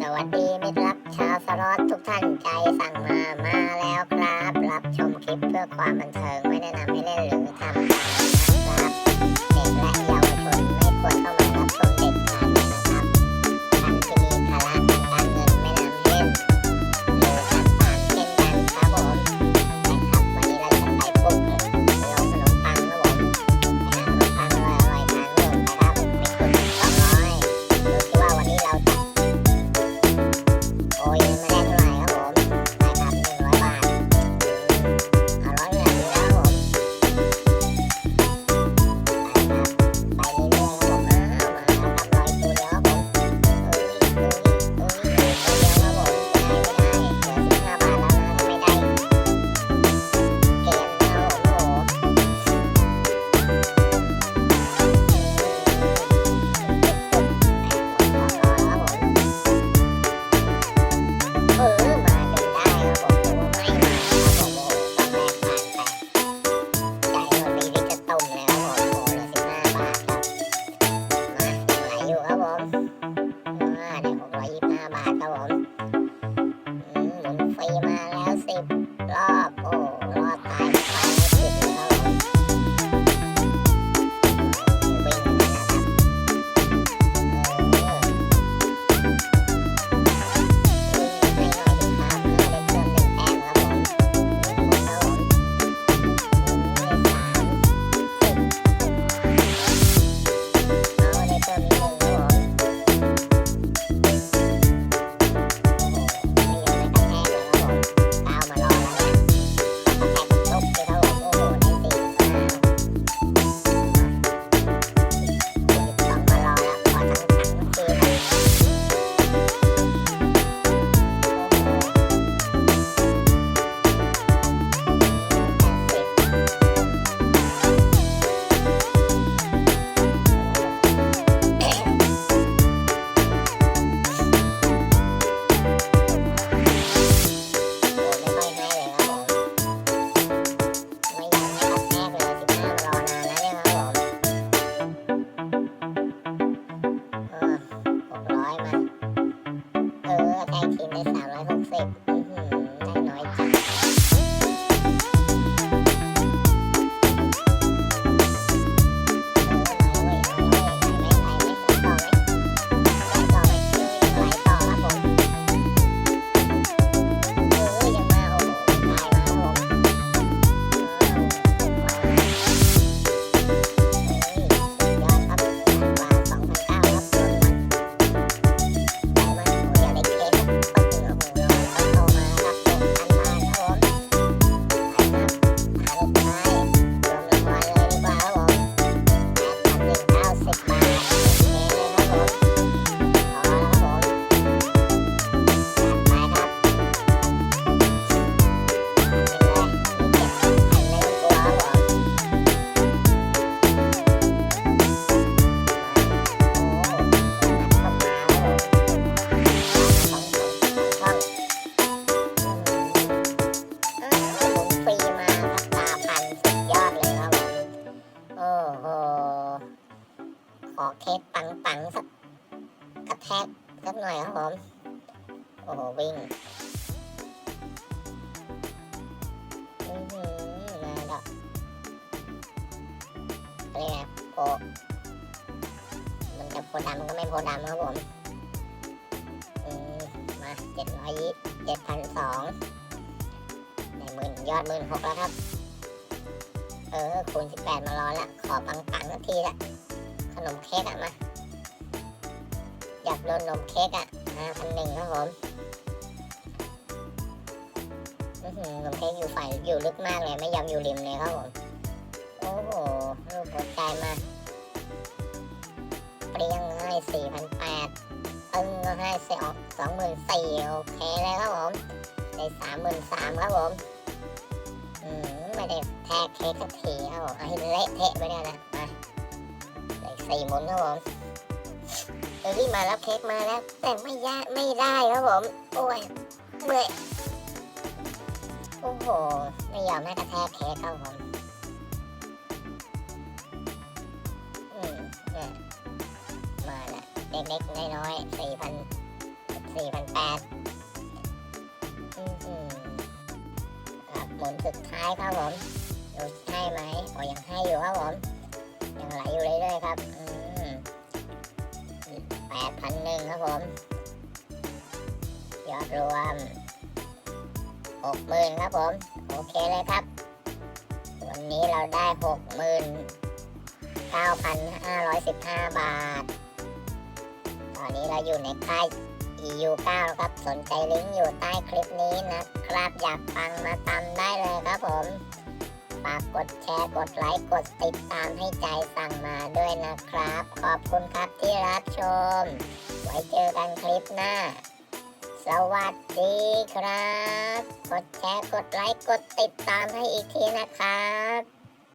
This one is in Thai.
สวัสดีมิตรรักชาวสล็อตทุกท่านใจสั่งมามาแล้วครับ รับชมคลิปเพื่อความบันเทิงไม่แนะนำให้เล่นหรือทำ ขอกเคสปังปังๆสักกระแทกสักหน่อยครับผม โอ้โหวิ่งอือหือมาดอกเรียกโพมันจะโพดำก็ไม่โพดำครับผมอืมมาเจ็ดร้อยยี่เจ็ดพันสองในหมื่นยอดหมื่นหกแล้วครับ เออคูณสิบแปดมารอละขอปังปังๆสักทีละ ขนมเค้กอะมาอยากโดนขนมเค้กอะห้าพันหนึ่งครับผมอื้อหือนมเค้กอยู่ฝ่ายอยู่ลึกมากเลยไม่ยอมอยู่ริมเลยครับผมโอ้โหรูปหัวใจมาเปรี้ยงให้สี่พันแปดตึงก็ให้สองสองหมื่นสี่โอเคเลยครับผมได้สามหมื่นสามครับผมอืมไม่ได้แทกเค้กสักทีครับผมเอาให้เละเทะไปเนี่ยนะมา ได้สี่หมุนครับผมเออรี่มารับเค้กมาแล้ว แต่ไม่ยากไม่ได้ครับผม โอ้ยเมื่อยโอ้โห ไม่ยอมให้กระแทกเค้กครับผมอืมเนี่ยมาละเล็กๆน้อยๆสี่พันแปดอื้อหือครับหมุนสุดท้ายครับผมดูให้ไหมโอ้ยังให้อยู่ครับผม ยังไหลอยู่เรื่อย ครับแปดพันหนึ่งครับผม ยอดรวมหกหมื่นครับผม โอเคเลยครับ วันนี้เราได้หกหมื่นเก้าพันห้าร้อยสิบห้าบาท ตอนนี้เราอยู่ในค่าย EU 9 ครับ สนใจลิงก์อยู่ใต้คลิปนี้นะครับ อยากฟังมาตามได้เลยครับผม ฝากกดแชร์กดไลค์กดติดตามให้ใจสั่งมาด้วยนะครับ ขอบคุณครับที่รับชม ไว้เจอกันคลิปหน้า สวัสดีครับ กดแชร์กดไลค์กดติดตามให้อีกทีนะครับ